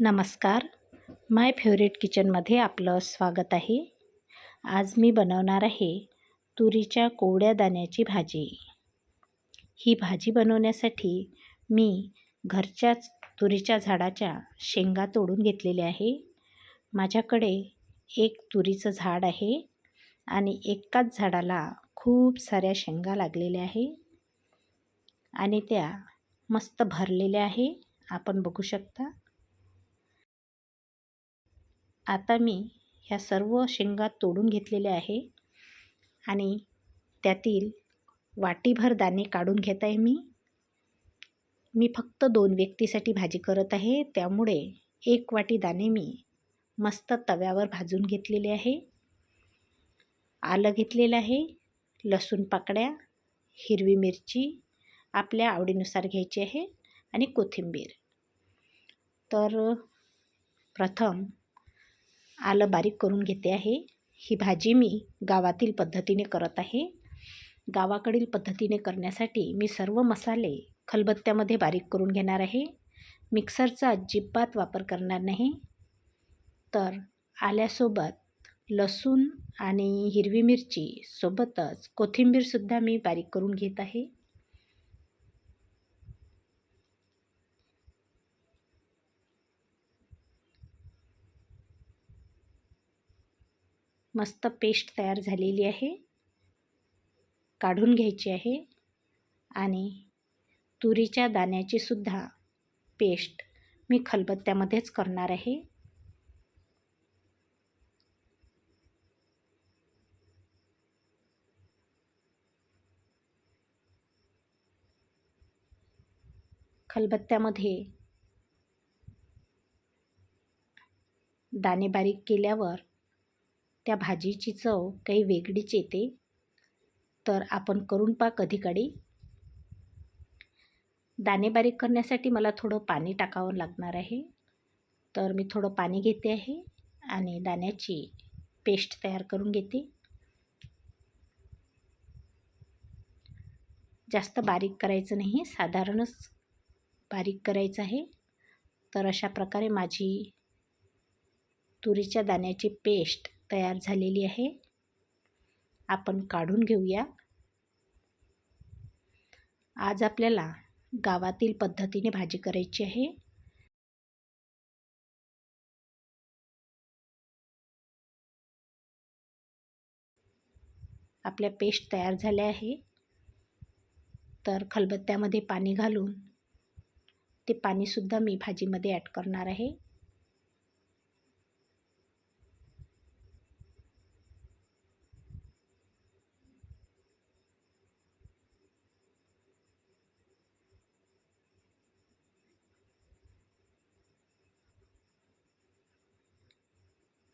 नमस्कार. माय फेवरेट किचनमध्ये आपलं स्वागत आहे. आज मी बनवणार आहे तुरीच्या कोवड्या दाण्याची भाजी. ही भाजी बनवण्यासाठी मी घरच्याच तुरीच्या झाडाच्या शेंगा तोडून घेतलेल्या आहे. माझ्याकडे एक तुरीचं झाड आहे आणि एकाच झाडाला खूप साऱ्या शेंगा लागलेल्या आहे आणि त्या मस्त भरलेल्या आहे. आपण बघू शकता. आता मी ह्या सर्व शेंगा तोडून घेतलेल्या आहे आणि त्यातील वाटीभर दाणे काढून घेत आहे मी. मी फक्त दोन व्यक्तीसाठी भाजी करत आहे. त्यामुळे एक वाटी दाणे मी मस्त तव्यावर भाजून घेतलेले आहे. आलं घेतलेलं आहे. लसूण पाकड्या हिरवी मिरची आपल्या आवडीनुसार घ्यायची आहे आणि कोथिंबीर. तर प्रथम आलं बारीक करून घेते आहे. ही भाजी मी गावातील पद्धतीने करत आहे. गावाकडील पद्धतीने करण्यासाठी मी सर्व मसाले खलबत्त्यामध्ये बारीक करून घेणार आहे. मिक्सरचा अजिबात वापर करणार नाही. तर आल्यासोबत लसूण आणि हिरवी मिरची सोबतच कोथिंबीरसुद्धा मी बारीक करून घेत आहे. मस्त पेस्ट तयार झालेली आहे. काढून घ्यायची आहे. आणि तुरीच्या दाण्याची सुद्धा पेस्ट मी खलबत्त्यामध्येच करणार आहे. खलबत्त्यामध्ये दाणे बारीक केल्यावर त्या भाजीची चव काही वेगळीच येते. तर आपण करून पा कधीकडी दाणे बारीक करण्यासाठी मला थोडं पाणी टाकावं लागणार आहे. तर मी थोडं पाणी घेते आहे आणि दाण्याची पेस्ट तयार करून घेते. जास्त बारीक करायचं नाही साधारणच बारीक करायचं आहे. तर अशा प्रकारे माझी तुरीच्या दाण्याची पेस्ट तयार झालेली आहे. आपण काढून घेऊया. आज आपल्याला गावातील पद्धतीने भाजी करायची आहे. आपल्या पेस्ट तयार झाल्या आहे. तर खलबत्त्यामध्ये पाणी घालून ते पाणीसुद्धा मी भाजीमध्ये ॲड करणार आहे.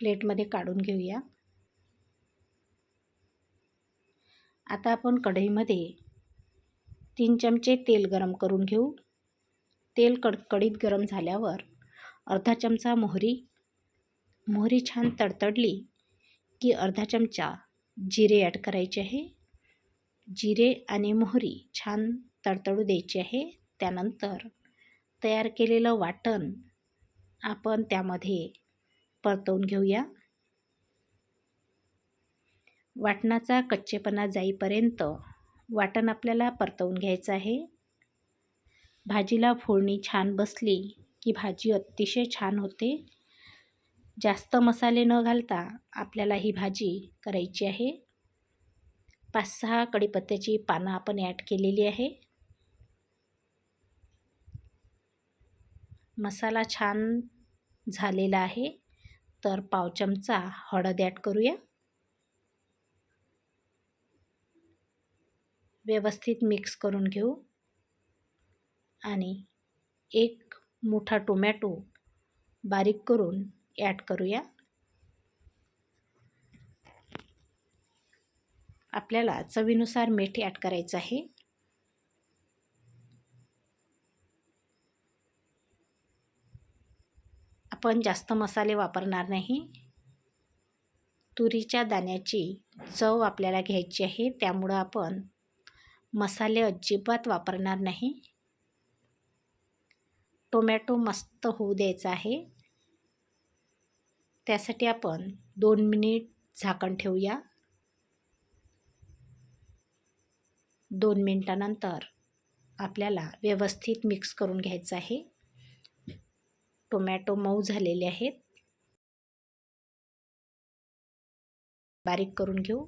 प्लेटमध्ये काढून घेऊया. आता आपण कढईमध्ये तीन चमचे तेल गरम करून घेऊ. तेल कडकडीत गरम झाल्यावर अर्धा चमचा मोहरी. मोहरी छान तडतडली की अर्धा चमचा जिरे ॲड करायचे आहे. जिरे आणि मोहरी छान तडतडू द्यायची आहे. त्यानंतर तयार केलेलं वाटण आपण त्यामध्ये परतवून घेऊया. वाटणाचा कच्चेपणा जाईपर्यंत वाटण आपल्याला परतवून घ्यायचं आहे. भाजीला फोडणी छान बसली की भाजी अतिशय छान होते. जास्त मसाले न घालता आपल्याला ही भाजी करायची आहे. पाच सहा कढीपत्त्याची पानं आपण ॲड केलेली आहे. मसाला छान झालेला आहे. तर पाव चमचा हळद ॲड करूया. व्यवस्थित मिक्स करून घेऊ. आणि एक मोठा टोमॅटो बारीक करून ॲड करूया. आपल्याला चवीनुसार मीठ ॲड करायचं आहे. आपण जास्त मसाले वापरणार नाही. तुरीच्या दाण्याची चव आपल्याला घ्यायची आहे त्यामुळं आपण मसाले अजिबात वापरणार नाही. टोमॅटो मस्त होऊ द्यायचा आहे. त्यासाठी आपण दोन मिनिट झाकण ठेवूया. दोन मिनटानंतर आपल्याला व्यवस्थित मिक्स करून घ्यायचं आहे. टोमॅटो मऊ झालेले आहेत. बारीक करून घेऊ.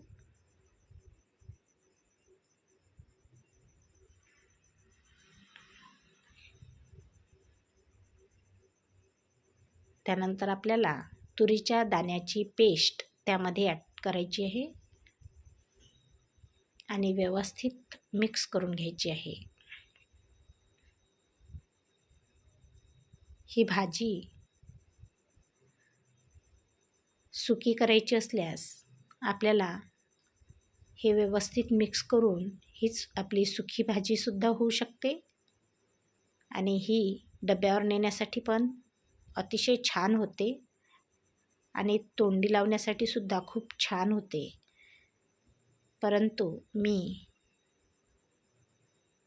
त्यानंतर आपल्याला तुरीच्या दाण्याची पेस्ट त्यामध्ये ॲड करायची आहे. आणि व्यवस्थित मिक्स करून घ्यायची आहे. ही भाजी सुकी करायची असल्यास आपल्याला हे व्यवस्थित मिक्स करून हीच आपली सुकी भाजीसुद्धा होऊ शकते. आणि ही डब्यावर नेण्यासाठी पण अतिशय छान होते. आणि तोंडी लावण्यासाठी सुद्धा खूप छान होते. परंतु मी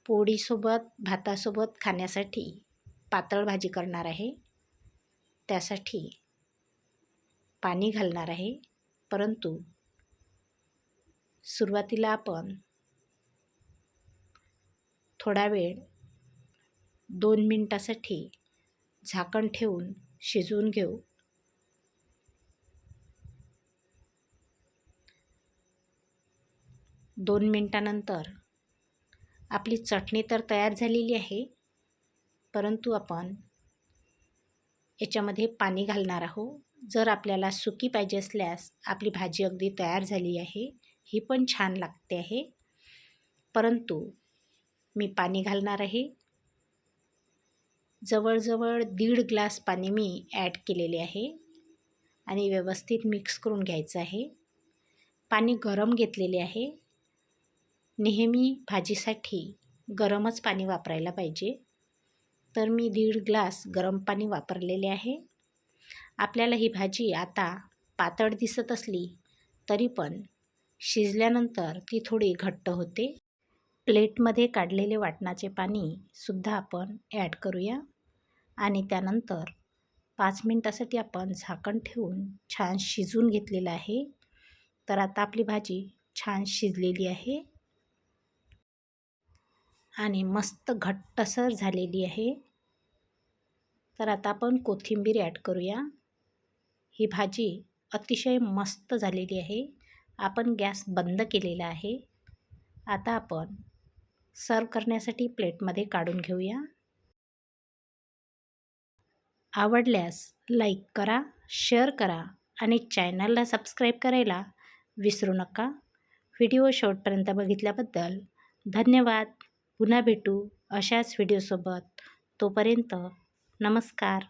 पोळीसोबत भातासोबत खाण्यासाठी पातळ भाजी करणार आहे. त्यासाठी पाणी घालणार आहे. परंतु सुरुवातीला आपण थोडा वेळ दोन मिनटासाठी झाकण ठेवून शिजवून घेऊ. दोन मिनटानंतर आपली चटणी तर तयार झालेली आहे. परंतु आपण याच्यामध्ये पाणी घालणार आहोत. जर आपल्याला सुकी पाहिजे असल्यास आपली भाजी अगदी तयार झाली आहे ही पण छान लागते आहे. परंतु मी पाणी घालणार आहे. जवळजवळ दीड ग्लास पाणी मी ॲड केलेले आहे आणि व्यवस्थित मिक्स करून घ्यायचं आहे. पाणी गरम घेतलेले आहे. नेहमी भाजीसाठी गरमच पाणी वापरायला पाहिजे. तर मी दीड ग्लास गरम पाणी वापरलेले आहे. आपल्याला ही भाजी आता पातळ दिसत असली तरी पण शिजल्यानंतर ती थोडी घट्ट होते. प्लेटमध्ये काढलेले वाटणाचे पाणीसुद्धा आपण ॲड करूया आणि त्यानंतर पाच मिनटासाठी आपण झाकण ठेवून छान शिजून घेतलेलं आहे. तर आता आपली भाजी छान शिजलेली आहे. आणि मस्त घट्टसर झालेली आहे. तर आता आपण कोथिंबीर ॲड करूया. ही भाजी अतिशय मस्त झालेली आहे. आपण गॅस बंद केलेला आहे. आता आपण सर्व करण्यासाठी प्लेटमध्ये काढून घेऊया. आवडल्यास लाईक करा शेअर करा आणि चॅनलला सबस्क्राईब करायला विसरू नका. व्हिडिओ शेवटपर्यंत बघितल्याबद्दल धन्यवाद. पुन्हा भेटू अशाच व्हिडिओसोबत तोपर्यंत नमस्कार